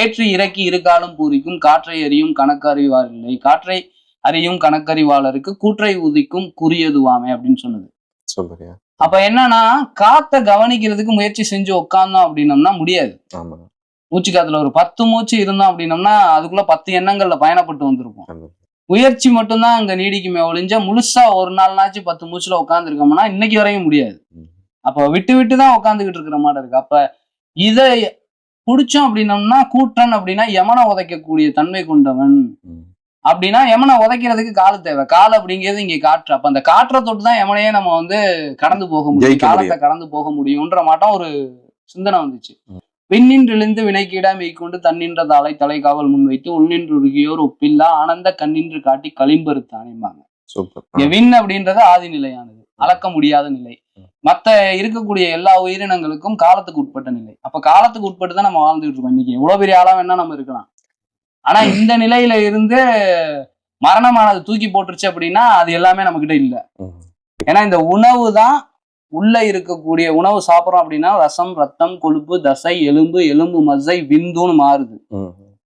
ஏற்றி இறக்கி இருகாலும் பூரிக்கும் காற்றை அறியும் கணக்கு அறிவார் இல்லை காற்றை அறியும் கணக்கறிவாளருக்கு கூற்றை உதிக்கும் குறியதுவாமே அப்படின்னு சொன்னது. அப்ப என்னன்னா காத்த கவனிக்கிறதுக்கு முயற்சி செஞ்சு உட்கார்ந்தோம் அப்படின்னம்னா முடியாது. மூச்சு காத்துல ஒரு பத்து மூச்சு இருந்தோம் அப்படின்னம்னா அதுக்குள்ள பத்து எண்ணங்கள்ல பயணப்பட்டு வந்திருப்போம். முயற்சி மட்டும்தான் அங்க நீடிக்குமே ஒழிஞ்ச முழுசா ஒரு நாள்னாச்சும் பத்து மூச்சுல உட்காந்துருக்கோம்னா இன்னைக்கு வரையும் முடியாது. அப்ப விட்டு விட்டு தான் உட்காந்துக்கிட்டு இருக்கிற மாதிரி இருக்கு. அப்ப இதை புடிச்சோம் அப்படின்னம்னா கூற்றன் அப்படின்னா யமனை உதைக்கக்கூடிய தன்மை கொண்டவன். அப்படின்னா யமனை உதைக்கிறதுக்கு காலு தேவை. கால் அப்படிங்கிறது இங்க காற்று. அப்ப அந்த காற்றை தொட்டு தான் யமனையே நம்ம வந்து கடந்து போக முடியும். காலத்தை கடந்து போக முடியும்ன்ற மாட்டம் ஒரு சிந்தனை வந்துச்சு. ம். விண்ணின்றிலிருந்து வினைக்கீடா மெய்க்கொண்டு தன்னின்ற தாளை தலைக்காவல் முன்வைத்து உள்நின்று உருகியோர் ஒப்பில்லா ஆனந்த கண்ணின்று காட்டி களிம்பருத்தானேம்பாங்க. விண் அப்படின்றது ஆதி நிலையானது அளக்க முடியாத நிலை. ம். மத்த இருக்கக்கூடிய எல்லா உயிரினங்களுக்கும் காலத்துக்கு உட்பட்ட நிலை அப்ப காலத்துக்கு உட்பட்டு தான் நம்ம வாழ்ந்துட்டு இருக்கோம் இன்னைக்கு எவ்வளவு பெரிய ஆளா வேணா நம்ம இருக்கலாம் ஆனா இந்த நிலையில இருந்து மரணமானது தூக்கி போட்டுருச்சு அப்படின்னா அது எல்லாமே நம்ம கிட்ட இல்ல. ஏன்னா இந்த உணவு தான் உள்ள இருக்கக்கூடிய உணவு சாப்பிட்றோம் அப்படின்னா ரசம் ரத்தம் கொழுப்பு தசை எலும்பு எலும்பு மசை விந்துன்னு மாறுது.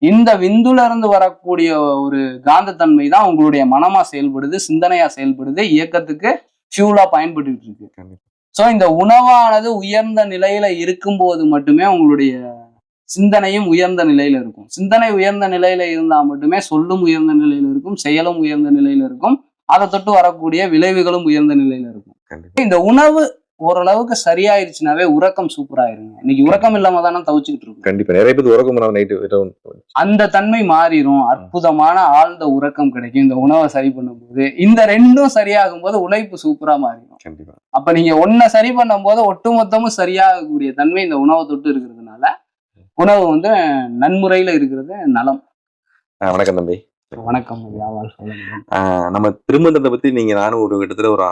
இந்த விந்துல இருந்து வரக்கூடிய ஒரு காந்தத்தன்மை தான் உங்களுடைய மனமா செயல்படுது சிந்தனையா செயல்படுது இயக்கத்துக்கு ஃபியூலா பயன்பட்டு இருக்கு. சோ இந்த உணவானது உயர்ந்த நிலையில இருக்கும்போது மட்டுமே உங்களுடைய சிந்தனையும் உயர்ந்த நிலையில இருக்கும். சிந்தனை உயர்ந்த நிலையில இருந்தா மட்டுமே சொல்லும் உயர்ந்த நிலையில இருக்கும் செயலும் உயர்ந்த நிலையில இருக்கும். அதை தொட்டு வரக்கூடிய விளைவுகளும் உயர்ந்த நிலையில இருக்கும். இந்த உணவு ஓரளவுக்கு சரியாயிருச்சுனாவே உறக்கம் சூப்பராயிருங்க. இன்னைக்கு உறக்கம் இல்லாம தானே தவிச்சுக்கிட்டு இருக்கும். கண்டிப்பா. நிறைய பேர் உறக்கம் நைட்டு அந்த தன்மை மாறிடும் அற்புதமான ஆழ்ந்த உறக்கம் கிடைக்கும். இந்த உணவை சரி பண்ணும்போது. இந்த ரெண்டும் சரியாகும் போது உழைப்பு சூப்பரா மாறிடும். கண்டிப்பா. அப்ப நீங்க ஒன்ன சரி பண்ணும்போது ஒட்டுமொத்தமும் சரியாகக்கூடிய தன்மை இந்த உணவை தொட்டு இருக்கிறதுனால உணவு வந்து நன்முறையில இருக்கிறது நலம். வணக்கம் தம்பி. வணக்கம் நம்ம திருமந்தத்தை பத்தி நீங்க நானும் ஒரு கிட்டத்தட்ட ஒரு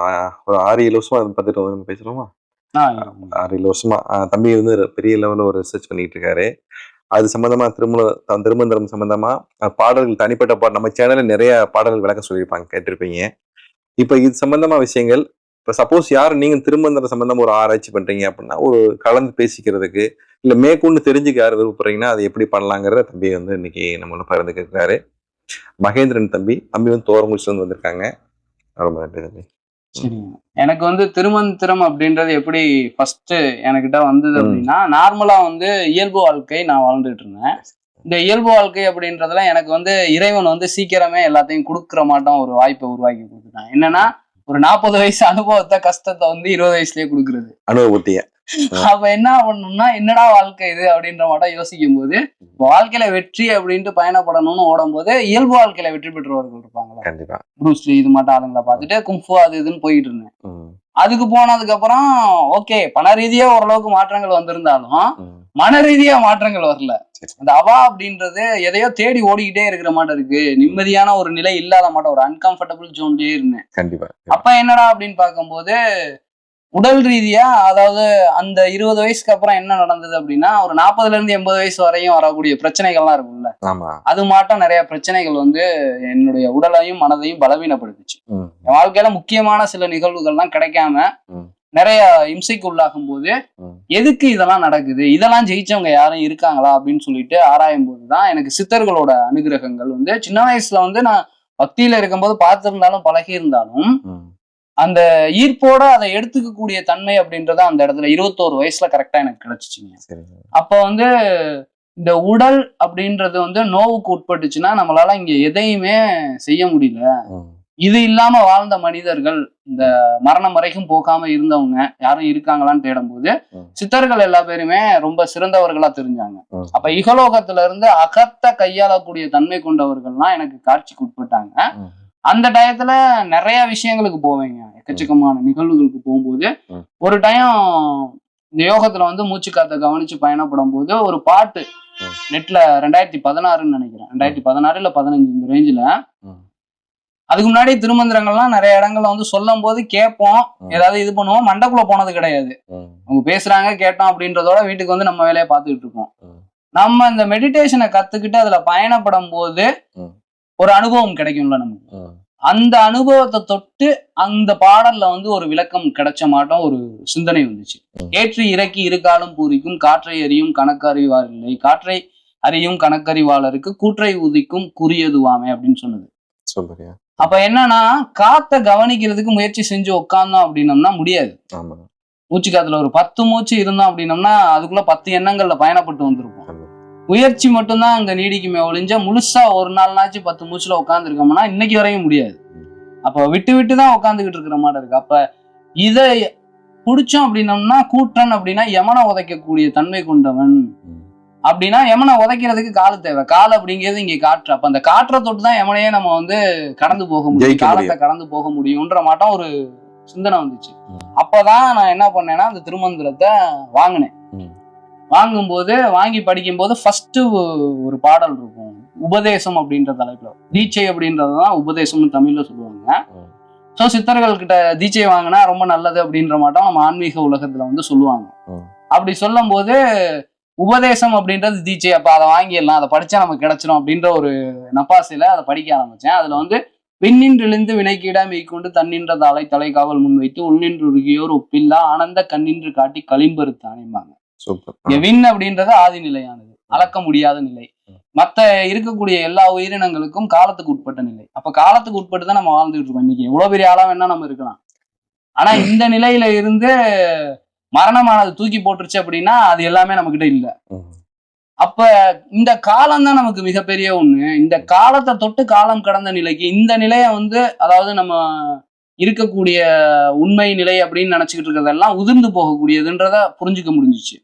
ஒரு ஆறு ஏழு வருஷமா பார்த்துட்டு வந்து பேசுறோமா ஆறு ஏழு வருஷமா. தம்பி வந்து பெரிய லெவல்ல ஒரு ரிசர்ச் பண்ணிட்டு இருக்காரு. அது சம்பந்தமா திருமண திருமந்திரம் சம்பந்தமா பாடல்கள் தனிப்பட்ட பாடல் நம்ம சேனல்ல நிறைய பாடல்கள் விளக்க சொல்லியிருப்பாங்க கேட்டிருப்பீங்க. இப்ப இது சம்பந்தமா விஷயங்கள் இப்ப சப்போஸ் யார் நீங்க திருமந்திரம் சம்பந்தமா ஒரு ஆராய்ச்சி பண்றீங்க அப்படின்னா ஒரு கலந்து பேசிக்கிறதுக்கு இல்ல மேற்கொண்டு தெரிஞ்சுக்க யார் விருப்பப்படுறீங்கன்னா அதை எப்படி பண்ணலாங்கிறத தம்பி வந்து இன்னைக்கு நம்மளோட பகிர்ந்துக்கிறாரு மகேந்திரன் தம்பி தம்பி வந்து தோரங்குடிச்சுல இருந்து வந்திருக்காங்க. ரொம்ப நன்றி தம்பி. எனக்கு வந்து திருமந்திரம் அப்படின்றது எப்படி ஃபர்ஸ்ட் எனக்கிட்ட வந்தது. அப்படின்னா நார்மலா வந்து இயல்பு வாழ்க்கை நான் வாழ்ந்துட்டு இருந்தேன். இந்த இயல்பு வாழ்க்கை அப்படின்றதுல எனக்கு வந்து இறைவன் வந்து சீக்கிரமே எல்லாத்தையும் கொடுக்குற மாட்டோம் ஒரு வாய்ப்பை உருவாக்கி கொடுத்துட்டான். என்னன்னா ஒரு நாற்பது வயசு அனுபவத்தை கஷ்டத்தை வந்து இருபது வயசுலயே கொடுக்குறது. அனுபவத்திய. அப்ப என்ன பண்ணணும்னா என்னடா வாழ்க்கை இது அப்படின்ற மாட்டம் யோசிக்கும் போது வாழ்க்கையில வெற்றி அப்படின்ட்டு பயணப்படணும்னு ஓடும்போது இயல்பு வாழ்க்கையில வெற்றி பெற்றவர்கள் இருப்பாங்களா கண்டிப்பா. ப்ரூஸ்லி இது மட்டும் ஆளுங்களை பார்த்துட்டு கும்ஃபு அது இதுன்னு போயிட்டு இருந்தேன் அதுக்கு போனதுக்கு அப்புறம் ஓகே பண ரீதியா ஓரளவுக்கு மாற்றங்கள் வந்திருந்தாலும். மன ரீதியா மாற்றங்கள் வரல. அந்த அவா அப்படின்றது எதையோ தேடி ஓடிக்கிட்டே இருக்கிற மாட்டம் இருக்கு. நிம்மதியான ஒரு நிலை இல்லாத மாட்டம் ஒரு அன்கம்ஃபர்டபுள் ஜோன்லயே இருந்தேன். கண்டிப்பா அப்ப என்னடா அப்படின்னு பார்க்கும்போது உடல் ரீதியா அதாவது அந்த இருபது வயசுக்கு அப்புறம் என்ன நடந்தது அப்படின்னா ஒரு நாற்பதுல இருந்து எண்பது வயசு வரையும் வரக்கூடிய பிரச்சனைகள்லாம் இருக்கும்ல. அது மாட்டம் நிறைய பிரச்சனைகள் வந்து என்னுடைய உடலையும் மனதையும் பலவீனப்படுத்துச்சு. என் வாழ்க்கையில முக்கியமான சில நிகழ்வுகள்லாம் கிடைக்காம. நிறைய இம்சைக்கு உள்ளாகும் போது. எதுக்கு இதெல்லாம் நடக்குது? இதெல்லாம் ஜெயிச்சவங்க யாரும் இருக்காங்களா அப்படின்னு சொல்லிட்டு ஆராயும் போதுதான் எனக்கு சித்தர்களோட அனுகிரகங்கள் வந்து. சின்ன வயசுல வந்து நான் பக்தியில இருக்கும்போது பார்த்திருந்தாலும் பழகி இருந்தாலும். அந்த ஈர்ப்போட அதை எடுத்துக்கக்கூடிய தன்மை அப்படின்றது அந்த இடத்துல இருபத்தோரு வயசுல கரெக்டா எனக்கு கிடைச்சிச்சுங்க. அப்ப வந்து இந்த உடல் அப்படின்றது வந்து நோவுக்கு உட்பட்டுச்சுன்னா நம்மளால இங்க எதையுமே செய்ய முடியல. இது இல்லாம வாழ்ந்த மனிதர்கள் இந்த மரணம் வரைக்கும் போகாம இருந்தவங்க யாரும் இருக்காங்களான்னு தேடும்போது ம். சித்தர்கள் எல்லா பேருமே ரொம்ப சிறந்தவர்களா தெரிஞ்சாங்க. அப்ப இகலோகத்துல இருந்து அகத்த கையாளக்கூடிய தன்மை கொண்டவர்கள்லாம் எனக்கு காட்சிக்கு உட்பட்டாங்க. அந்த டயத்துல நிறைய விஷயங்களுக்கு போவேங்க எக்கச்சக்கமான நிகழ்வுகளுக்கு போகும்போது. ஒரு டைம் இந்த யோகத்துல வந்து மூச்சு காத்த கவனிச்சு பயணப்படும் போது ஒரு பாட்டு. நெட்ல ரெண்டாயிரத்தி பதினாறுன்னு நினைக்கிறேன் ரெண்டாயிரத்தி பதினாறு இல்ல பதினஞ்சு இந்த ரேஞ்சில. அதுக்கு முன்னாடி திருமந்திரங்கள்லாம் நிறைய இடங்கள்ல வந்து சொல்லும் போது கேட்போம். ஏதாவது இது பண்ணுவோம் மண்டக்குள்ள போனது கிடையாது அவங்க பேசுறாங்க கேட்டோம் அப்படின்றதோட வீட்டுக்கு வந்து நம்ம வேலையை பார்த்துக்கிட்டு இருக்கோம். நம்ம இந்த மெடிடேஷனை கத்துக்கிட்டு அதுல பயணப்படும் போது. ஒரு அனுபவம் கிடைக்கும்ல நமக்கு. அந்த அனுபவத்தை தொட்டு அந்த பாடல்ல வந்து ஒரு விளக்கம் கிடைச்ச மாட்டோம் ஒரு சிந்தனை வந்துச்சு. ஏற்றி இறக்கி இருகாலும் பூரிக்கும் காற்றை அறியும் கணக்கு அறிவார் இல்லை காற்றை அறியும் கணக்கறிவாளருக்கு கூற்றை உதிக்கும் குறியதுவாமே அப்படின்னு சொன்னது சூப்பர்யா அப்ப என்னன்னா காத்த கவனிக்கிறதுக்கு முயற்சி செஞ்சு உட்கார்ந்தோம் அப்படின்னம்னா முடியாது. மூச்சு காத்துல ஒரு பத்து மூச்சு இருந்தோம் அப்படின்னம்னா அதுக்குள்ள பத்து எண்ணங்கள்ல பயணப்பட்டு வந்திருப்போம். முயற்சி மட்டும்தான் அங்க நீடிக்குமே ஒழிஞ்ச முழுசா ஒரு நாள்னாச்சும் பத்து மூச்சுல உட்காந்துருக்கோம்னா இன்னைக்கு வரையும் முடியாது. அப்ப விட்டு விட்டு தான் உட்காந்துக்கிட்டு இருக்கிற மாதிரி இருக்கு. அப்ப இதை புடிச்சோம் அப்படின்னம்னா கூற்றன் அப்படின்னா யமனை உதைக்கக்கூடிய தன்மை கொண்டவன். அப்படின்னா யமனை உதைக்கிறதுக்கு காலு தேவை. கால் அப்படிங்கிறது இங்க காற்று. அப்ப அந்த காற்றை தொட்டு தான் யமனையே நம்ம வந்து கடந்து போக முடியும். காலத்தை கடந்து போக முடியும்ன்ற மாட்டம் ஒரு சிந்தனை வந்துச்சு. அப்பதான் நான் என்ன பண்ணேன்னா அந்த திருமந்திரத்தை வாங்கினேன். வாங்கும்போது வாங்கி படிக்கும்போது ஃபர்ஸ்ட் ஒரு பாடல் இருக்கும். உபதேசம் அப்படின்ற தலைப்புல. தீட்சை அப்படின்றதுதான் உபதேசம்னு தமிழ்ல சொல்லுவாங்க. ஸோ சித்தர்கள் கிட்ட தீட்சை வாங்கினா ரொம்ப நல்லது அப்படின்ற மாட்டம் நம்ம ஆன்மீக உலகத்துல வந்து சொல்லுவாங்க. அப்படி சொல்லும்போது உபதேசம் அப்படின்றது தீட்சை. அப்ப அதை வாங்கிடலாம் அதை படிச்சா நமக்கு கிடைச்சிரும் அப்படின்ற ஒரு நப்பாசையில அதை படிக்க ஆரம்பிச்சேன். அதுல வந்து விண்ணின்றிலிருந்து வினைக்கீடா மெய்க்கொண்டு தன்னின்ற தாளை தலைக்காவல் முன்வைத்து உள்நின்று உருகியோர் ஒப்பில்லா ஆனந்த கண்ணின்று காட்டி களிம்பருத்தானேம்பாங்க. விண் அப்படின்றது ஆதி நிலையானது. அளக்க முடியாத நிலை. மத்த இருக்கக்கூடிய எல்லா உயிரினங்களுக்கும் காலத்துக்கு உட்பட்ட நிலை. அப்ப காலத்துக்கு உட்பட்டு தான் நம்ம வாழ்ந்துட்டு இருக்கோம். இன்னைக்கு எவ்வளவு பெரிய ஆளா வேணா நம்ம இருக்கலாம். ஆனா இந்த நிலையில இருந்து மரணமானது தூக்கி போட்டுருச்சு அப்படின்னா அது எல்லாமே நம்ம கிட்ட இல்ல. அப்ப இந்த காலம் தான் நமக்கு மிகப்பெரிய ஒண்ணு. இந்த காலத்தை தொட்டு காலம் கடந்த நிலைக்கு இந்த நிலைய வந்து அதாவது நம்ம இருக்கக்கூடிய உண்மை நிலை அப்படின்னு நினைச்சுக்கிட்டு இருக்கிறதெல்லாம் உதிர்ந்து போகக்கூடியதுன்றத புரிஞ்சுக்க முடிஞ்சுச்சு.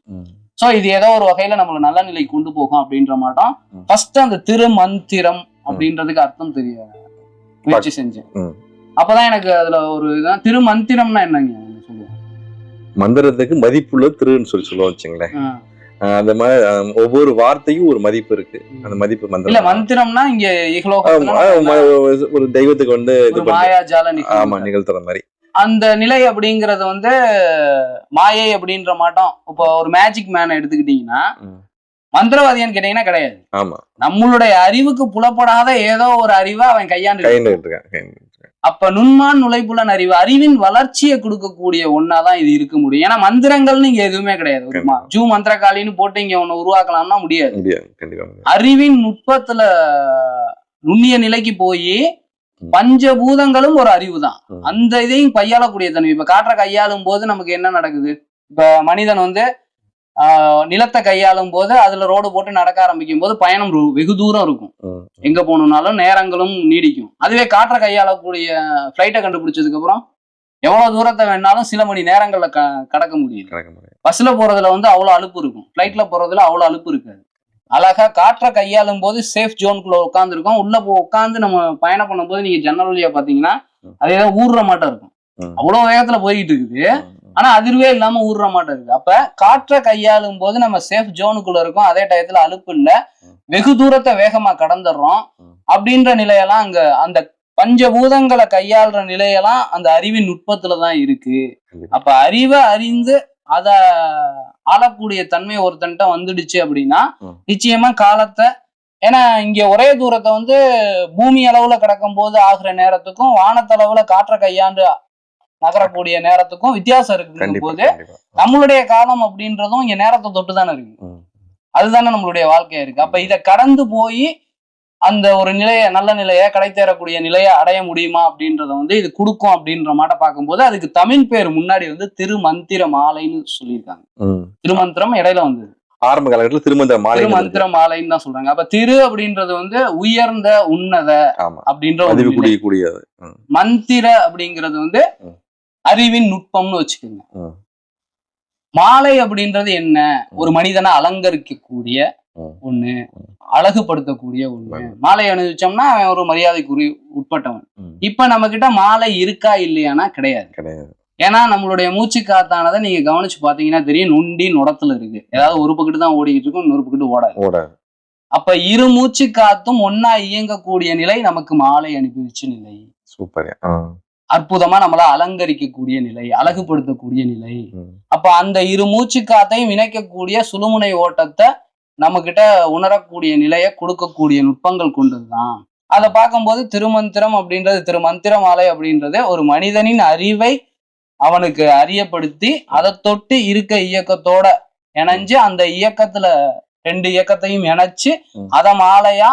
சோ இது ஏதோ ஒரு வகையில நம்மள நல்ல நிலைக்கு கொண்டு போகும் அப்படின்ற மாட்டோம். ஃபர்ஸ்ட் அந்த திருமந்திரம் அப்படின்றதுக்கு அர்த்தம் தெரிய முயற்சி செஞ்சேன். அப்பதான் எனக்கு அதுல ஒரு இதான் திருமந்திரம்னா என்னங்க? மந்திரத்துக்கு மதிப்புள்ள திருன்னு சொல்லி சொல்லுவோம் வச்சுங்களேன். அந்த மாதிரி ஒவ்வொரு வார்த்தையும் ஒரு மதிப்பு இருக்கு. அந்த மதிப்பு மந்திரம். மந்திரம்னா இங்க ஒரு- தெய்வத்துக்கு வந்து இது ஆமா நிகழ்த்துற மாதிரி. அந்த நிலை அப்படிங்கறது வந்து மாயை அப்படின்ற மாட்டோம். இப்போ ஒரு மேஜிக் மேன் எடுத்துக்கிட்டீங்கன்னா. மந்திரவாதியான்னு கேட்டீங்கன்னா கிடையாது. ஆமா. நம்மளுடைய அறிவுக்கு புலப்படாத ஏதோ ஒரு அறிவை அவன் கையாண்டு. அப்ப நுண்மான் நுழைப்புலன் அறிவு அறிவின் வளர்ச்சியை கொடுக்கக்கூடிய ஒன்னாதான் இது இருக்க முடியும். ஏன்னா மந்திரங்கள்னு இங்க எதுவுமே கிடையாது. ஜூ மந்திரகாலின்னு போட்டு இங்க ஒண்ணு உருவாக்கலாம்னா முடியாது. அறிவின் நுட்பத்துல நுண்ணிய நிலைக்கு போய். பஞ்சபூதங்களும் ஒரு அறிவு தான். அந்த இதையும் கையாளக்கூடிய தன்மை இப்ப காற்றை கையாளும் போது நமக்கு என்ன நடக்குது? இப்ப மனிதன் வந்து நிலத்தை கையாளும் போது அதுல ரோடு போட்டு நடக்க ஆரம்பிக்கும் போது பயணம் வெகு தூரம் இருக்கும். எங்க போகணும்னாலும் நேரங்களும் நீடிக்கும். அதுவே காற்றை கையாளக்கூடிய ஃபிளைட்டை கண்டுபிடிச்சதுக்கு அப்புறம் எவ்வளவு தூரத்தை வேணாலும் சில மணி நேரங்கள்ல க கடக்க முடியும். பஸ்ல போறதுல வந்து அவ்வளவு அலுப்பு இருக்கும். ஃபிளைட்ல போறதுல அவ்வளவு அலுப்பு இருக்காது. அழகா காற்றை கையாளும் போது சேஃப் ஜோனுக்குள்ள உட்காந்துருக்கோம் உள்ள உட்காந்து நம்ம பயணம் பண்ணும்போது நீங்க ஜன்னல் வழியா பாத்தீங்கன்னா அது ஏதோ ஊறுற மாட்டம் இருக்கும். அவ்வளவு வேகத்துல போய்கிட்டு இருக்குது. ஆனா அதிர்வே இல்லாம ஊறுற மாட்டம் இருக்கு அப்ப காற்றை கையாளும் போது நம்ம சேஃப் ஜோனுக்குள்ள இருக்கோம் அதே டயத்துல அலுப்பு இல்ல. வெகு தூரத்தை வேகமா கடந்துடுறோம். அப்படின்ற நிலையெல்லாம் அங்க அந்த பஞ்சபூதங்களை கையாளுற நிலையெல்லாம் அந்த அறிவின் நுட்பத்துல தான் இருக்கு. அப்ப அறிவை அறிந்து அத ஆளக்கூடிய தன்மை ஒருத்தன்ட்ட வந்துடுச்சு அப்படின்னா. நிச்சயமா காலத்தை ஏன்னா இங்க ஒரே தூரத்தை வந்து பூமி அளவுல கிடக்கும் போது ஆகுற நேரத்துக்கும் வானத்தளவுல காற்றை கையாண்டு நகரக்கூடிய நேரத்துக்கும் வித்தியாசம் கண்டிப்பா போது நம்மளுடைய காலம் அப்படின்றதும் இங்க நேரத்தை தொட்டு தானே இருக்கு. அதுதானே நம்மளுடைய வாழ்க்கையா இருக்கு. அப்ப இதை கடந்து போய் அந்த ஒரு நிலைய நல்ல நிலைய கடை தேரக்கூடிய நிலையை அடைய முடியுமா அப்படின்றத வந்து இது கொடுக்கும் அப்படின்ற மாட்ட பார்க்கும்போது அதுக்கு தமிழ் பேர் முன்னாடி வந்து திருமந்திர மாலைன்னு சொல்லியிருக்காங்க. திருமந்திரம் இடையில வந்தது ஆரம்ப காலகட்டத்தில் திருமந்திர மாலை திருமந்திர மாலைன்னு தான் சொல்றாங்க. அப்ப திரு அப்படின்றது வந்து உயர்ந்த உன்னத அப்படின்ற. மந்திர அப்படிங்கிறது வந்து. அறிவின் நுட்பம்னு வச்சுக்கோங்க. மாலை அப்படின்றது என்ன? ஒரு மனிதனை அலங்கரிக்கக்கூடிய. ஒண்ணு. அழகுபடுத்தக்கூடிய ஒண்ணு. மாலை அணிவிச்சோம்னா அவன் ஒரு மரியாதைக்குரிய உட்பட்டவன். இப்ப நம்ம கிட்ட மாலை இருக்கா இல்லையானா கிடையாது. கிடையாது. ஏன்னா நம்மளுடைய மூச்சு காத்தானதை நீங்க கவனிச்சு பாத்தீங்கன்னா தெரியும் நுண்டி நுடத்துல இருக்கு. ஏதாவது ஒரு பக்கத்து தான் ஓடிக்கிட்டு இருக்கும் இன்னொரு பக்கத்து ஓடாது. அப்ப இரு மூச்சு காத்தும் ஒன்னா இயங்கக்கூடிய நிலை நமக்கு மாலை அனுபவிச்ச நிலை. சூப்பர். அற்புதமா நம்மள அலங்கரிக்கக்கூடிய நிலை அழகுபடுத்தக்கூடிய நிலை. அப்ப அந்த இரு மூச்சு காத்தையும் இணைக்கக்கூடிய சுழுமுனை ஓட்டத்தை நம்ம கிட்ட உணரக்கூடிய நிலையை கொடுக்கக்கூடிய நுட்பங்கள் கொண்டதுதான் அதை பார்க்கும்போது திருமந்திரம் அப்படின்றது திருமந்திர மாலை அப்படின்றது ஒரு மனிதனின் அறிவை அவனுக்கு அறியப்படுத்தி அதை தொட்டு இருக்க இயக்கத்தோட இணைஞ்சு அந்த இயக்கத்துல ரெண்டு இயக்கத்தையும் இணைச்சு. அத மாலையா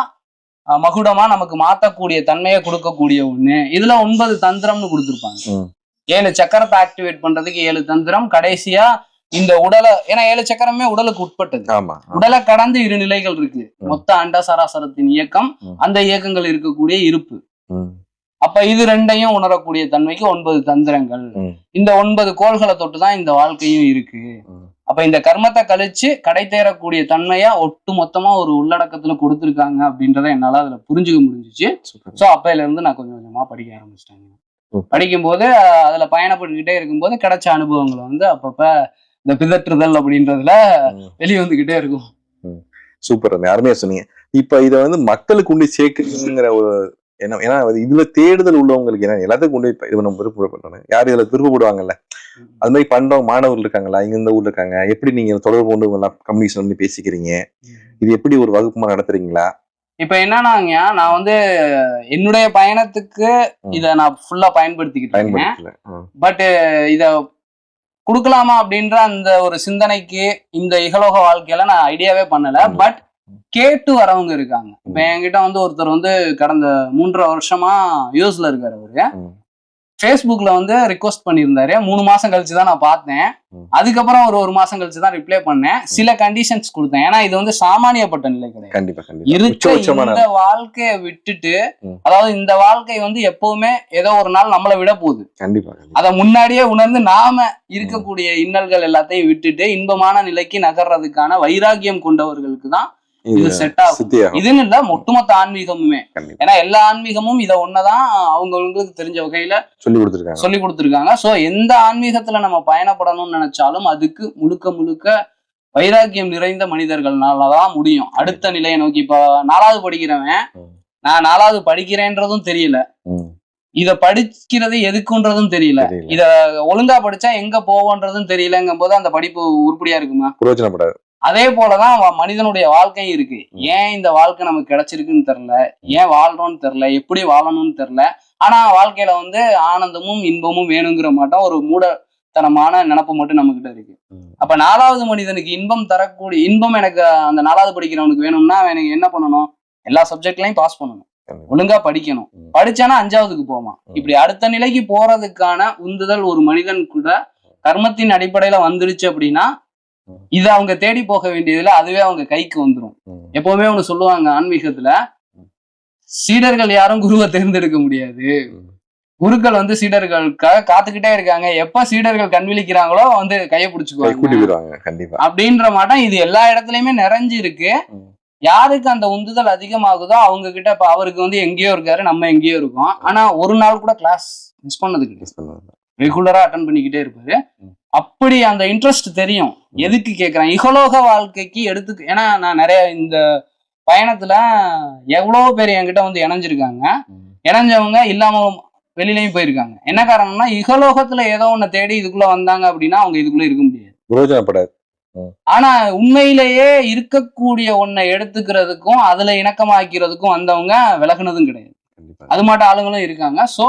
மகுடமா நமக்கு மாத்தக்கூடிய தன்மையை கொடுக்கக்கூடிய ஒண்ணு இதுல ஒன்பது தந்திரம்னு கொடுத்துருப்பாங்க. ஏழு சக்கரத்தை ஆக்டிவேட் பண்றதுக்கு ஏழு தந்திரம் கடைசியா இந்த உடலை ஏன்னா ஏழு சக்கரமே உடலுக்கு உட்பட்டது. உடலை கடந்து இரு நிலைகள் இருக்கு. மொத்த அண்ட சராசரத்தின் இயக்கம். அந்த இயக்கங்கள் இருக்கக்கூடிய இருப்பு. அப்ப இது ரெண்டையும் உணரக்கூடிய தன்மைக்கு ஒன்பது தந்திரங்கள். இந்த ஒன்பது கோள்களை தொட்டு தான் இந்த வாழ்க்கையும் இருக்கு. அப்ப இந்த கர்மத்தை கழிச்சு கடை தேரக்கூடிய தன்மையா ஒட்டு மொத்தமா ஒரு உள்ளடக்கத்துல கொடுத்துருக்காங்க அப்படின்றத என்னால அதுல புரிஞ்சுக்க முடிஞ்சுச்சு. சோ அப்பையில இருந்து நான் கொஞ்சம் கொஞ்சமா படிக்க ஆரம்பிச்சிட்டேங்க. படிக்கும்போது அதுல பயணப்பட்டுக்கிட்டே இருக்கும்போது கிடைச்ச அனுபவங்களை வந்து அப்பப்ப இந்த பிதற்றுதல் அப்படின்றதுல. வெளியே வந்துகிட்டே இருக்கும் சூப்பர் ரம்யா அருமையா சொன்னீங்க இப்ப இத வந்து மக்களுக்கு கொண்டு சேர்க்குங்கிற ஒரு எண்ணம் ஏன்னா இதுல தேடுதல் உள்ளவங்களுக்கு என்ன எல்லாத்துக்கும் கொண்டு போய் இது நம்ம விருப்பப்படுறாங்க யார் இதுல விருப்பப்படுவாங்கல்ல? அது மாதிரி பண்றவங்க மாணவர்கள் இருக்காங்களா? இங்க இந்த ஊர்ல இருக்காங்க. எப்படி நீங்க தொடர்பு கொண்டு கம்யூனிகேஷன் பண்ணி பேசிக்கிறீங்க? இது எப்படி ஒரு வகுப்புமா நடத்துறீங்களா? இப்ப என்னன்னாங்க நான் வந்து என்னுடைய பயணத்துக்கு. இத நான் ஃபுல்லா பயன்படுத்திக்கிட்டு இருக்கேன். பயன்படுத்தல ம். பட் இத கொடுக்கலாமா அப்படின்ற அந்த ஒரு சிந்தனைக்கு இந்த இகலோக வாழ்க்கையில நான் ஐடியாவே பண்ணல. பட் கேட்டு வரவங்க இருக்காங்க. இப்ப என்கிட்ட வந்து ஒருத்தர் வந்து கடந்த மூன்றரை வருஷமா யூஎஸ்ல இருக்காரு அவரு. ஃபேஸ்புக்ல வந்து ரிக்வஸ்ட் பண்ணியிருந்தாரு. மூணு மாசம் கழிச்சு தான் நான் பார்த்தேன். அதுக்கப்புறம் ஒரு ஒரு மாசம் கழிச்சு தான் ரிப்ளை பண்ணேன். சில கண்டிஷன்ஸ் கொடுத்தேன். ஏன்னா இது வந்து சாமானியப்பட்ட நிலை கிடையாது. கண்டிப்பா இந்த வாழ்க்கையை விட்டுட்டு. அதாவது இந்த வாழ்க்கை வந்து எப்பவுமே ஏதோ ஒரு நாள் நம்மளை விட போகுது. கண்டிப்பா அத முன்னாடியே உணர்ந்து நாம இருக்கக்கூடிய இன்னல்கள் எல்லாத்தையும் விட்டுட்டு இன்பமான நிலைக்கு நகர்றதுக்கான வைராகியம் கொண்டவர்களுக்கு தான் இது செட் ஆகும். இதுன்னு இல்ல ஒட்டுமொத்த ஆன்மீகமுமே. ஏன்னா எல்லா ஆன்மீகமும் இத ஒன்னதான் அவங்களுக்கு தெரிஞ்ச வகையில சொல்லி கொடுத்துருக்காங்க. சொல்லி கொடுத்துருக்காங்க. சோ எந்த ஆன்மீகத்துல நம்ம பயணப்படணும்னு நினைச்சாலும் அதுக்கு முழுக்க முழுக்க வைராக்கியம் நிறைந்த மனிதர்கள்னாலதான் முடியும். அடுத்த நிலையை நோக்கி இப்ப நாலாவது படிக்கிறவன். நான் நாலாவது படிக்கிறேன்றதும் தெரியல. இத படிக்கிறது எதுக்குன்றதும் தெரியல. தெரியல. இத ஒழுங்கா படிச்சா எங்க போவோன்றதும் தெரியலங்கும் போது அந்த படிப்பு உருப்படியா இருக்குமா? பிரயோஜனப்படாது. அதே போலதான் மனிதனுடைய வாழ்க்கையும் இருக்கு. ஏன் இந்த வாழ்க்கை நமக்கு கிடைச்சிருக்குன்னு தெரியல ஏன் வாழ்றோம்னு தெரியல எப்படி வாழணும்னு தெரியல ஆனா வாழ்க்கையில வந்து ஆனந்தமும் இன்பமும் வேணுங்கிற மாட்டோம் ஒரு மூடத்தனமான நினப்பு மட்டும் நம்ம கிட்ட இருக்கு. அப்ப நாலாவது மனிதனுக்கு இன்பம் தரக்கூடிய இன்பம் எனக்கு அந்த நாலாவது படிக்கிறவனுக்கு வேணும்னா எனக்கு என்ன பண்ணணும் எல்லா சப்ஜெக்ட்லயும் பாஸ் பண்ணணும். ஒழுங்கா படிக்கணும். படிச்சானா அஞ்சாவதுக்கு போவான். இப்படி அடுத்த நிலைக்கு போறதுக்கான உந்துதல் ஒரு மனிதன் கூட கர்மத்தின் அடிப்படையில வந்துருச்சு அப்படின்னா. இதை அவங்க தேடி போக வேண்டியதுல அதுவே அவங்க கைக்கு வந்துரும் ம். எப்பவுமே ஒண்ணு சொல்லுவாங்க ஆன்மீகத்துல. சீடர்கள் யாரும் குருவை தேர்ந்தெடுக்க முடியாது. குருக்கள் வந்து சீடர்களுக்காக காத்துக்கிட்டே இருக்காங்க எப்ப சீடர்கள் கண் விழிக்கிறாங்களோ வந்து கையை பிடிச்சுக்குவாங்க கண்டிப்பா அப்படின்ற மாட்டம் இது எல்லா இடத்துலயுமே நிறைஞ்சு இருக்கு. யாருக்கு அந்த உந்துதல் அதிகமாகுதோ அவங்க கிட்ட இப்ப அவருக்கு வந்து எங்கேயோ இருக்காரு நம்ம எங்கேயோ இருக்கோம் ஆனா ஒரு நாள் கூட கிளாஸ் மிஸ் பண்ணது கிடையாது Miss பண்ணுவாங்க. ரெகுலரா அட்டன் பண்ணிக்கிட்டே இருப்பாரு. அப்படி அந்த இன்ட்ரெஸ்ட் தெரியும். எதுக்கு கேக்குறேன்? இகலோக வாழ்க்கைக்கு எடுத்து ஏன்னா நான் நிறைய இந்த பயணத்துல எவ்வளவு பேர் என்கிட்ட வந்து இணைஞ்சிருக்காங்க. இணைஞ்சவங்க இல்லாம வெளியிலயும் போயிருக்காங்க. என்ன காரணம்னா இகலோகத்துல ஏதோ ஒண்ணு தேடி இதுக்குள்ள வந்தாங்க அப்படின்னா அவங்க இதுக்குள்ள இருக்க முடியாது. பிரயோஜனப்படாது. ஆனா உண்மையிலேயே இருக்கக்கூடிய ஒன்னை எடுத்துக்கிறதுக்கும் அதுல இணக்கமாக்கிறதுக்கும் வந்தவங்க விலகுனதும் கிடையாது. அது மாட்ட ஆளுங்களும் இருக்காங்க. சோ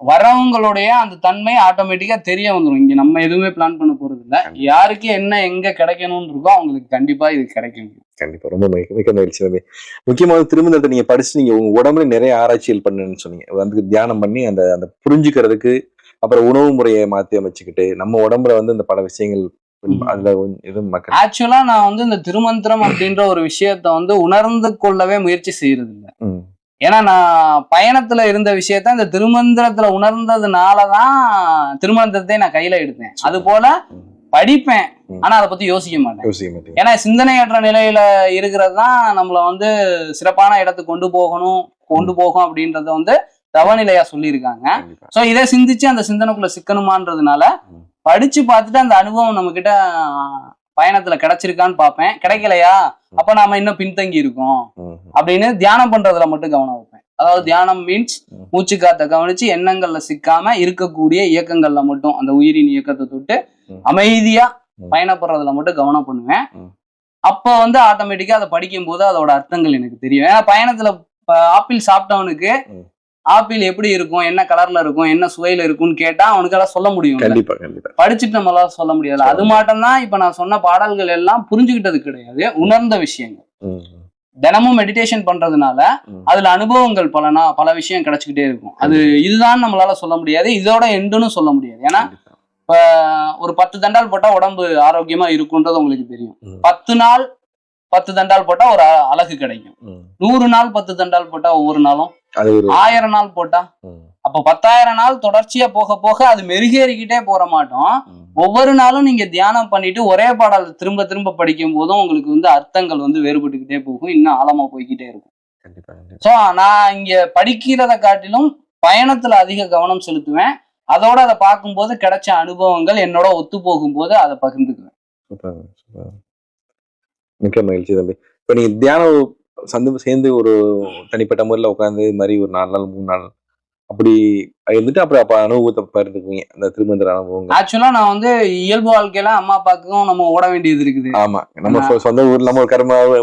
வரவங்களுடைய அந்த தன்மை ஆட்டோமேட்டிக்கா தெரிய வந்துடும் இங்க நம்ம எதுவுமே பிளான் பண்ண போறது இல்ல. யாருக்கு என்ன எங்க கிடைக்கணும்னு இருக்கோ அவங்களுக்கு கண்டிப்பா இது கிடைக்கும். கண்டிப்பா. ரொம்ப மிக மிக மகிழ்ச்சி ரவி முக்கியமாக திருமணத்தை நீங்க படிச்சு நீங்க உங்க உடம்புல நிறைய ஆராய்ச்சிகள் பண்ணுன்னு சொன்னீங்க. வந்து தியானம் பண்ணி அந்த அந்த புரிஞ்சுக்கிறதுக்கு அப்புறம் உணவு முறையை மாத்தி அமைச்சுக்கிட்டு நம்ம உடம்புல வந்து இந்த பல விஷயங்கள் ஆக்சுவலா நான் வந்து இந்த திருமந்திரம் அப்படின்ற ஒரு விஷயத்த வந்து உணர்ந்து கொள்ளவே முயற்சி செய்யறது இல்ல. ஏன்னா நான் பயணத்துல இருந்த விஷயத்த இந்த திருமந்திரத்துல உணர்ந்ததுனாலதான் திருமந்திரத்தை நான் கையில எடுத்தேன். அது போல. படிப்பேன். ஆனா அதை பத்தி யோசிக்க மாட்டேன். யோசிக்க மாட்டீங்க. ஏன்னா சிந்தனையற்ற நிலையில இருக்கிறது தான் நம்மள வந்து சிறப்பான இடத்துக்கு கொண்டு போகணும் கொண்டு போகும் அப்படின்றத வந்து தவநிலையா சொல்லியிருக்காங்க. சோ இதை சிந்திச்சு அந்த சிந்தனைக்குள்ள சிக்கணுமான்றதுனால. படிச்சு பார்த்துட்டு அந்த அனுபவம் நம்ம கிட்ட பயணத்துல கிடைச்சிருக்கான்னு பார்ப்பேன் கிடைக்கலையா அப்ப நாம இன்னும் பின்தங்கி இருக்கோம். அப்படின்னு தியானம் பண்றதுல மட்டும் கவனம் வைப்பேன் அதாவது தியானம் மீன்ஸ். மூச்சு காத்த கவனிச்சு எண்ணங்கள்ல சிக்காம இருக்கக்கூடிய இயக்கங்கள்ல மட்டும் அந்த உயிரின் இயக்கத்தை தொட்டு. அமைதியா. பயணப்படுறதுல மட்டும் கவனம் பண்ணுவேன். அப்ப வந்து ஆட்டோமேட்டிக்கா அதை படிக்கும் போது அதோட அர்த்தங்கள் எனக்கு தெரியும் ஏன்னா பயணத்துல ஆப்பிள் சாப்பிட்டவனுக்கு. ஆப்பிள் எப்படி இருக்கும் என்ன கலர்ல இருக்கும் என்ன சுவையில இருக்கும்னு கேட்டா அவனுக்கெல்லாம் சொல்ல முடியும் கண்டிப்பா கண்டிப்பா. படிச்சுட்டு நம்மளால சொல்ல முடியாது. அது மட்டும் தான் இப்ப நான் சொன்ன பாடல்கள் எல்லாம் புரிஞ்சுக்கிட்டது கிடையாது உணர்ந்த விஷயங்கள். தினமும் மெடிடேஷன் பண்றதுனால. அதுல அனுபவங்கள் பலனா பல விஷயம் கிடைச்சுக்கிட்டே இருக்கும். அது இதுதான் நம்மளால சொல்ல முடியாது இதோட எண்டுன்னு சொல்ல முடியாது. ஏன்னா கண்டிப்பா. ஒரு பத்து தண்டால் போட்டா உடம்பு ஆரோக்கியமா இருக்குன்றது உங்களுக்கு தெரியும். பத்து நாள் பத்து தண்டால் போட்டா ஒரு அழகு கிடைக்கும். நூறு நாள் பத்து தண்டால் போட்டா ஒவ்வொரு நாளும் ஆயிரம் நாள் போட்டா? அப்ப பத்தாயிரம் நாள் தொடர்ச்சியா போக போக அது மெருகேறிக்கிட்டே போற மாட்டோம். ஒவ்வொரு நாளும் நீங்க தியானம் பண்ணிட்டு ஒரே பாடல் திரும்ப திரும்ப படிக்கும் போதும் உங்களுக்கு வந்து அர்த்தங்கள் வந்து வேறுபட்டுக்கிட்டே போகும். இன்னும் ஆழமா போய்க்கிட்டே இருக்கும். ஸோ நான் இங்க படிக்கிறத காட்டிலும் பயணத்துல அதிக கவனம் செலுத்துவேன். அதோட அதை பார்க்கும்போது கிடைச்ச அனுபவங்கள் என்னோட ஒத்து போகும்போது அதை பகிர்ந்துக்குவேன். மிக்க மகிழ்ச்சி தம்பி. இப்போ நீங்க தியானம் சந்து சேர்ந்து ஒரு தனிப்பட்ட முறையில் உட்காந்து இது மாதிரி ஒரு நாலு நாள் மூணு நாள் அப்படி இருந்துட்டு அப்புறம் அப்ப அனுபவத்தை பகிர்ந்துக்குவீங்க அந்த திருமந்திர அனுபவங்கள். ஆக்சுவலா நான் வந்து இயல்பு வாழ்க்கையில அம்மா அப்பாவுக்கும் நம்ம ஓட வேண்டியது இருக்குது. ஆமா நம்ம சொந்த ஊர்ல நம்ம ஒரு கர்மாவை.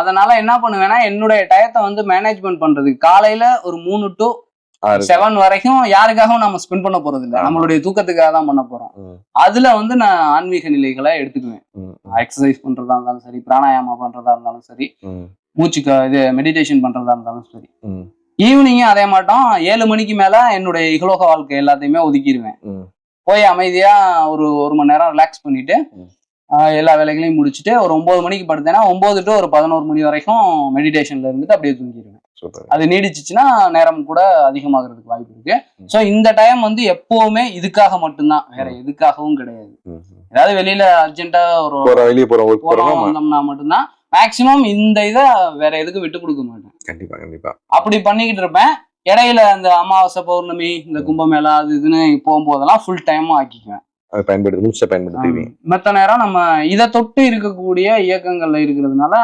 அதனால என்ன பண்ணுவேன்னா என்னுடைய டயத்தை வந்து மேனேஜ்மெண்ட் பண்றதுக்கு காலையில ஒரு மூணு டு. செவன் வரைக்கும் யாருக்காகவும் நம்ம ஸ்பெண்ட் பண்ண போறது இல்ல. நம்மளுடைய தூக்கத்துக்காக தான் பண்ண போறோம். அதுல வந்து நான் ஆன்மீக நிலைகளை எடுத்துக்குவேன். எக்ஸசைஸ் பண்றதா இருந்தாலும் சரி பிராணாயாமா பண்றதா இருந்தாலும் சரி. மூச்சுக்கு இது மெடிடேஷன் பண்றதா இருந்தாலும் சரி. ஈவினிங்கும் அதே மாட்டோம் ஏழு மணிக்கு மேல என்னுடைய இகலோக வாழ்க்கை எல்லாத்தையுமே ஒதுக்கிடுவேன். போய் அமைதியா ஒரு ஒரு மணி நேரம் ரிலாக்ஸ் பண்ணிட்டு எல்லா வேலைகளையும் முடிச்சுட்டு ஒரு ஒன்பது மணிக்கு படுத்தேன்னா ஒன்பது டு ஒரு பதினோரு மணி வரைக்கும் மெடிடேஷன்ல இருந்துட்டு அப்படியே தூங்கிடுவேன் அது நீடிச்சுச்சுன்னா நேரம் கூட அதிகமாகிறதுக்கு வாய்ப்பு இருக்கு. ஸோ இந்த டைம் வந்து எப்பவுமே இதுக்காக மட்டும்தான். வேற. எதுக்காகவும் கிடையாது. ஏதாவது வெளியில அர்ஜென்ட்டா ஒரு வெளியே போறோம் வந்தோம்னா மட்டும்தான் மேக்சிமம் இந்த இதை வேற எதுக்கும் விட்டு கொடுக்க மாட்டேன். கண்டிப்பா கண்டிப்பா. அப்படி பண்ணிக்கிட்டு இருப்பேன். இடையில அந்த அமாவாசை பௌர்ணமி இந்த கும்பமேளா அது இதுன்னு போகும்போதெல்லாம் ஃபுல் டைமும் ஆக்கிக்குவேன். அதை பயன்படுத்தி மூச்சை பயன்படுத்துவீங்க மற்ற நேரம் நம்ம இதை தொட்டு இருக்கக்கூடிய இயக்கங்கள்ல இருக்கிறதுனால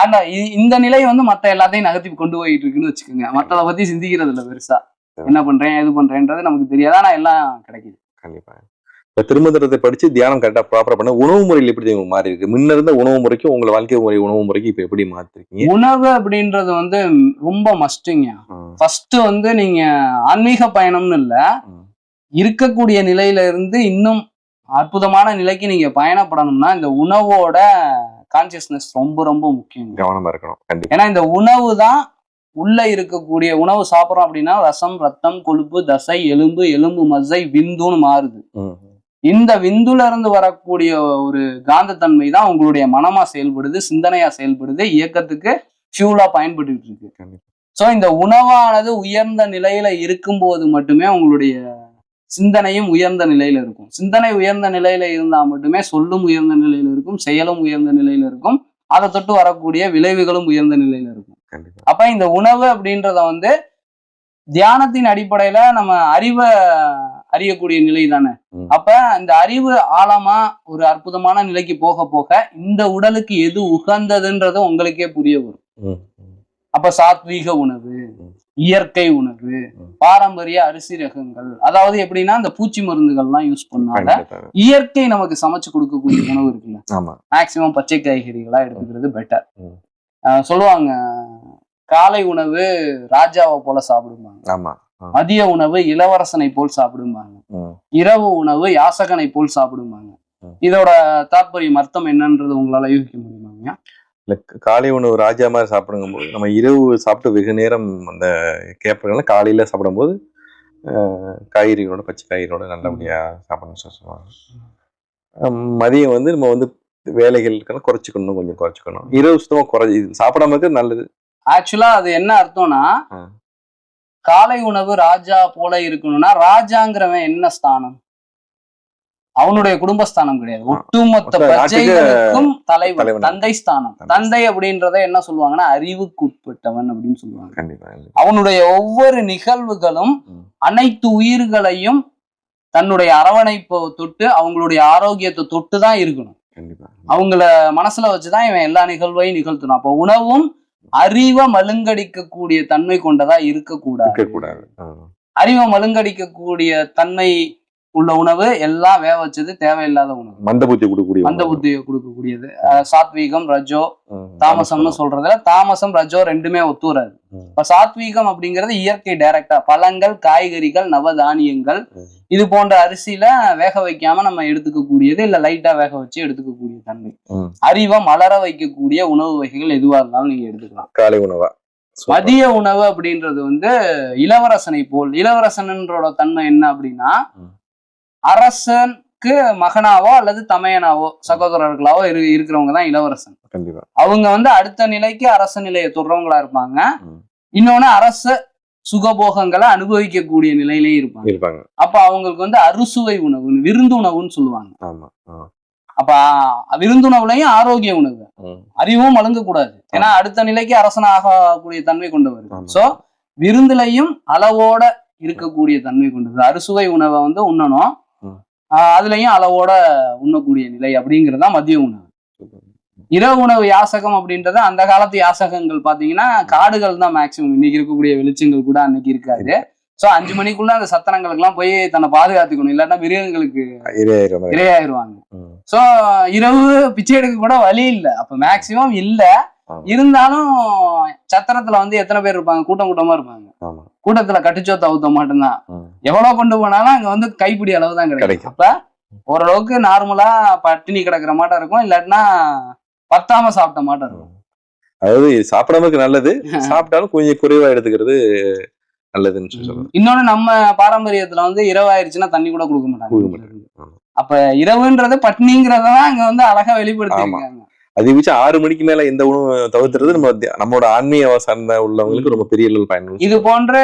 ஆனா இந்த நிலை வந்து மத்த எல்லாத்தையும் நகர்த்தி கொண்டு போயிட்டு இருக்குன்னு வச்சுக்கோங்க. மத்தத பத்தி சிந்திக்கிறது இல்ல பெருசா என்ன பண்றேன் எது பண்றேன்றது நமக்கு தெரியாது. ஆனா எல்லாம் கிடைக்குது. கண்டிப்பா. இப்ப திருமந்திரத்தை படிச்சு தியானம் கரெக்டா ப்ராப்பரா பண்ண உணவு முறையில் எப்படி தெரியுமா மாறி இருக்கு? முன்ன இருந்த உணவு முறைக்கும் உங்களை வாழ்க்கை முறை உணவு முறைக்கு இப்ப எப்படி மாத்திருக்கீங்க? உணவு அப்படின்றது வந்து ரொம்ப மஸ்ட்டுங்க ஃபர்ஸ்ட் வந்து நீங்க ஆன்மீக பயணம்னு இல்ல இருக்கக்கூடிய நிலையில இருந்து இன்னும் அற்புதமான நிலைக்கு நீங்க பயணப்படணும்னா இந்த உணவோட கான்சியஸ்னஸ் ரொம்ப ரொம்ப முக்கியம் கவனமா இருக்கணும். ஏன்னா இந்த உணவு தான் உள்ள இருக்கக்கூடிய உணவு சாப்பிட்றோம் அப்படின்னா ரசம் ரத்தம் கொழுப்பு தசை எலும்பு எலும்பு மசை விந்துன்னு மாறுது. இந்த விந்துல இருந்து வரக்கூடிய ஒரு காந்தத்தன்மை தான் உங்களுடைய மனமா செயல்படுது சிந்தனையா செயல்படுது இயக்கத்துக்கு ஃபியூலா பயன்பட்டு இருக்கு. ஸோ இந்த உணவானது உயர்ந்த நிலையில இருக்கும்போது மட்டுமே உங்களுடைய சிந்தனையும் உயர்ந்த நிலையில இருக்கும். சிந்தனை உயர்ந்த நிலையில இருந்தா மட்டுமே சொல்லும் உயர்ந்த நிலையில இருக்கும் செயலும் உயர்ந்த நிலையில இருக்கும் அதை தொட்டு வரக்கூடிய விளைவுகளும் உயர்ந்த நிலையில இருக்கும். அப்ப இந்த உணவு அப்படின்றத வந்து தியானத்தின் அடிப்படையில நம்ம அறிவை அறியக்கூடிய நிலை தானே. அப்ப இந்த அறிவு ஆழமா ஒரு அற்புதமான நிலைக்கு போக போக இந்த உடலுக்கு எது உகந்ததுன்றது உங்களுக்கே புரிய வரும் அப்ப சாத்வீக உணவு. இயற்கை உணவு. பாரம்பரிய அரிசி ரகங்கள் அதாவது எப்படின்னா இந்த பூச்சி மருந்துகள்லாம் யூஸ் கண்டிப்பா. இயற்கை நமக்கு சமைச்சு கொடுக்கக்கூடிய உணவு இருக்குல்ல மேக்சிமம் பச்சை காய்கறிகளா எடுத்துக்கிறது பெட்டர். சொல்லுவாங்க காலை உணவு ராஜாவை போல சாப்பிடுவாங்க மதிய உணவு இளவரசனை போல் சாப்பிடுவாங்க ம், இரவு உணவு யாசகனை போல் சாப்பிடுவாங்க ம். இதோட தாற்பயம் அர்த்தம் என்னன்றது உங்களால யூகிக்க முடியுமாங்க இல்ல காலை உணவு ராஜா மாதிரி சாப்பிடுங்க போது நம்ம இரவு சாப்பிட்டு வெகு நேரம் அந்த கேப்பர்கள் காலையில சாப்பிடும்போது காய்கறிகளோட பச்சை காய்கறிகளோட நல்லபடியா சாப்பிடணும்னு சொல்லி சொல்லுவாங்க. மதியம் வந்து நம்ம வந்து வேலைகள் இருக்கலாம் குறைச்சிக்கணும் கொஞ்சம் குறைச்சிக்கணும். இரவு சுத்தமா குறை சாப்பிடாம இருக்கிறது நல்லது. ஆக்சுவலா அது என்ன அர்த்தம்னா. காலை உணவு ராஜா போல இருக்கணும்னா ராஜாங்கிறவன் என்ன ஸ்தானம் அவனுடைய குடும்பஸ்தானம் கிடையாது. ஒட்டுமொத்த பிரஜைகளுக்கும் தலைவன். தந்தை ஸ்தானம் தந்தை. அப்படின்றத என்ன சொல்லுவாங்கன்னா அறிவுக்கு உட்பட்டவன் அப்படின்னு சொல்லுவாங்க. அவனுடைய ஒவ்வொரு நிகழ்வுகளும். அனைத்து உயிர்களையும் தன்னுடைய அரவணைப்பை தொட்டு அவங்களுடைய ஆரோக்கியத்தை தொட்டு தான் இருக்கணும் அவங்கள மனசுல வச்சுதான் இவன் எல்லா நிகழ்வையும் நிகழ்த்தணும் அப்போ உணவும் அறிவை மழுங்கடிக்கக்கூடிய தன்மை கொண்டதா இருக்கக்கூடாது இருக்கக்கூடாது. அறிவை மழுங்கடிக்கக்கூடிய தன்மை உள்ள உணவு எல்லாம் வேக வச்சது தேவையில்லாத உணவு மந்த புத்தி கொடுக்கக்கூடிய மந்த. புத்தியை கொடுக்கக்கூடிய அஹ், சாத்வீகம் ரஜோ தாமசம்னு சொல்றதுல தாமசம் ரஜோ ரெண்டுமே ஒத்துவராது ம். இப்ப சாத்வீகம் அப்படிங்கிறது இயற்கை டைரக்டா பழங்கள் காய்கறிகள் நவதானியங்கள். இது போன்ற அரிசியில வேக வைக்காம நம்ம எடுத்துக்க கூடியது இல்ல லைட்டா வேக வச்சு எடுத்துக்கக்கூடிய தன்மை ம். அறிவை மலர வைக்கக்கூடிய உணவு வகைகள் எதுவா இருந்தாலும் நீங்க எடுத்துக்கலாம் காலை உணவா. மதிய உணவு அப்படின்றது வந்து இளவரசனை போல் இளவரசனன்றோட தன்மை என்ன அப்படின்னா. அரசனுக்கு மகனாவோ அல்லது தமையனாவோ சகோதரர்களாவோ இரு இருக்கிறவங்க தான் இளவரசன். கண்டிப்பா. அவங்க வந்து அடுத்த நிலைக்கு அரச நிலையை தொடர்றவங்களா இருப்பாங்க. இன்னொன்னு அரச சுகபோகங்களை அனுபவிக்கக்கூடிய நிலையிலேயும் இருப்பாங்க. இருப்பாங்க. அப்ப அவங்களுக்கு வந்து அறுசுவை உணவு விருந்து உணவுன்னு சொல்லுவாங்க. அப்ப விருந்துணவுலையும் ஆரோக்கிய உணவு. அறிவும் மழுங்கக்கூடாது ஏன்னா அடுத்த நிலைக்கு அரசனாகக்கூடிய தன்மை கொண்டவர். சோ விருந்துலையும் அளவோட இருக்கக்கூடிய தன்மை கொண்டது. அறுசுவை உணவை வந்து உண்ணணும். அதுலயும் அளவோட உண்ணக்கூடிய நிலை அப்படிங்கிறது தான் மதிய உணவு இரவு உணவு யாசகம் அப்படின்றது அந்த காலத்து யாசகங்கள் பாத்தீங்கன்னா காடுகள் தான் மேக்சிமம் இன்னைக்கு இருக்கக்கூடிய வெளிச்சங்கள் கூட அன்னைக்கு இருக்காது சோ அஞ்சு மணிக்குள்ள அந்த சத்திரங்களுக்கு எல்லாம் போய் தன்னை பாதுகாத்துக்கணும் இல்லாட்டா மிருகங்களுக்கு. இரையாயிருவாங்க. சோ இரவு பிச்சை எடுக்க கூட வழி இல்ல அப்ப மேக்சிமம் இல்ல. இருந்தாலும் சத்திரத்துல வந்து எத்தனை பேர் இருப்பாங்க? கூட்டம் கூட்டமா இருப்பாங்க. கூட்டத்துல கட்டுச்சோத்து அவுத்த மட்டும்தான். எவ்வளவு கொண்டு போனாலும் அங்க வந்து கைப்பிடி அளவு தான் கிடைக்கும். அப்ப ஓரளவுக்கு நார்மலா பட்டினி கிடக்குற மாட்டம் இருக்கும். இல்லாட்டினா பத்தாம சாப்பிட்ட மாட்டம் இருக்கும். அதாவது சாப்பிடாமக்கு நல்லது. சாப்பிட்டாலும் கொஞ்சம் குறைவா எடுத்துக்கிறது நல்லதுன்னு சொல்லி இன்னொன்னு நம்ம பாரம்பரியத்துல வந்து இரவாயிருச்சுன்னா தண்ணி கூட கொடுக்க மாட்டாங்க. அப்ப இரவுன்றது பட்னிங்கிறதான் அங்க வந்து அழகா வெளிப்படுத்தி ஆமா. இருக்காங்க அது வச்சு ஆறு மணிக்கு மேல எந்த உணவு தவிர்த்துறது நம்ம நம்மளோட ஆன்மீக சார்ந்த உள்ளவங்களுக்கு ரொம்ப பெரிய அளவில் பயனுள்ள இது போன்ற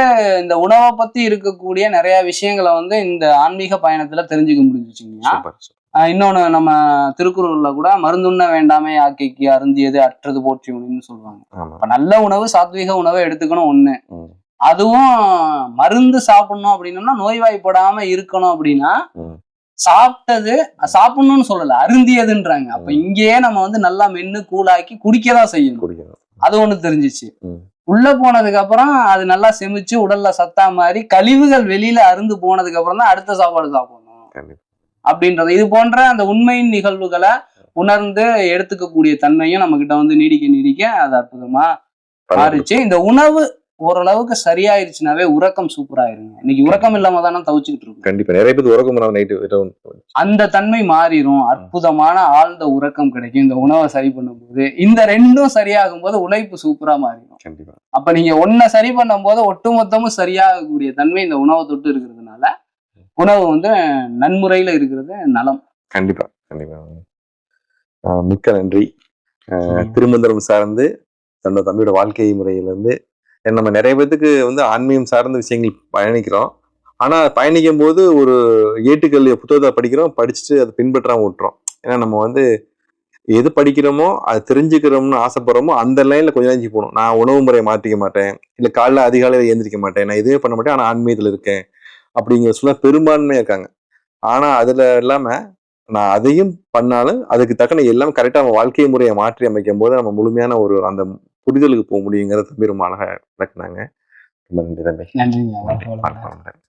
இந்த உணவை பத்தி இருக்கக்கூடிய நிறைய விஷயங்களை வந்து இந்த ஆன்மீக பயணத்துல தெரிஞ்சுக்க முடிஞ்சுச்சுங்க சூப்பர் ஆஹ் இன்னொன்னு நம்ம திருக்குறள்ல கூட மருந்துண்ண வேண்டாமே ஆக்கைக்கு அருந்தியது அற்றது போற்றி உணவுன்னு சொல்லுவாங்க இப்ப நல்ல உணவு சாத்வீக உணவை எடுத்துக்கணும் ஒண்ணு. அதுவும் மருந்து சாப்பிடணும் அப்படின்னம்னா நோய்வாய்ப்படாம இருக்கணும் அப்படின்னா. சாப்பிட்டது சாப்பிடணும்னு சொல்லல அருந்தியதுன்றாங்க. அப்ப. இங்கேயே நம்ம வந்து நல்லா மென்னு கூலாக்கி குடிக்கதான் செய்யணும். குடிக்கணும். அது ஒண்ணு தெரிஞ்சிச்சு. உள்ள போனதுக்கு அப்புறம் அது நல்லா செமிச்சு உடல்ல சத்தா மாதிரி கழிவுகள் வெளியில அருந்து போனதுக்கு அப்புறம் தான் அடுத்த சாப்பாடு சாப்பிடணும். அப்படின்றது. இது போன்ற அந்த உண்மையின் நிகழ்வுகளை உணர்ந்து எடுத்துக்கக்கூடிய தன்மையும் நம்ம கிட்ட வந்து நீடிக்க நீடிக்க அது அற்புதமா மாறிச்சு. இந்த உணவு ஓரளவுக்கு சரியாயிருச்சுனாவே உறக்கம் சூப்பராயிருங்க இன்னைக்கு உறக்கம் இல்லாம தானே தவிச்சுக்கிட்டு இருக்கோம். கண்டிப்பா. நிறைய பேர் உறக்கம் பண்ணாம நைட்டு அந்த தன்மை மாறிடும் அற்புதமான ஆழ்ந்த உறக்கம் கிடைக்கும். இந்த உணவை சரி பண்ணும்போது இந்த ரெண்டும் சரியாகும் போது உழைப்பு சூப்பரா மாறிடும் கண்டிப்பா. அப்ப நீங்க ஒன்ன சரி பண்ணும்போது ஒட்டுமொத்தமும் சரியாகக்கூடிய தன்மை இந்த உணவை தொட்டு இருக்கிறதுனால உணவு வந்து நன்முறையில இருக்கிறது நலம். கண்டிப்பா. கண்டிப்பா. மிக்க நன்றி. திருமந்திரம் சார்ந்து தன்னோட தம்பியோட வாழ்க்கை முறையில இருந்து ஏன்னா நம்ம நிறைய பேத்துக்கு வந்து ஆன்மீகம் சார்ந்த விஷயங்கள் பயணிக்கிறோம். ஆனால் பயணிக்கும் போது ஒரு ஏட்டுக்கல் புத்தகத்தை படிக்கிறோம். படிச்சுட்டு அதை பின்பற்றாம விட்டுறோம். ஏன்னா நம்ம வந்து எது படிக்கிறோமோ அது தெரிஞ்சுக்கிறோம்னு ஆசைப்படுறோமோ அந்த லைனில் கொஞ்சம் நாளைக்கு போகணும். நான் உணவு முறையை மாற்றிக்க மாட்டேன். இல்லை காலைல அதிகாலையில் எழுந்திரிக்க மாட்டேன். நான் எதுவுமே பண்ண மாட்டேன். ஆனால் ஆன்மீகத்தில் இருக்கேன். அப்படிங்கிற சொல்ல பெரும்பான்மையாக இருக்காங்க. ஆனால் அதில் இல்லாமல் நான் அதையும் பண்ணாலும் அதுக்கு தக்கன எல்லாம் கரெக்டாக நம்ம வாழ்க்கை முறையை மாற்றி அமைக்கும் போது நம்ம முழுமையான ஒரு அந்த புரிதலுக்கு போக முடியுங்கிறத தம்பி ரொம்ப அழகா விளக்குனாங்க. ரொம்ப நன்றி தம்பி. நன்றி.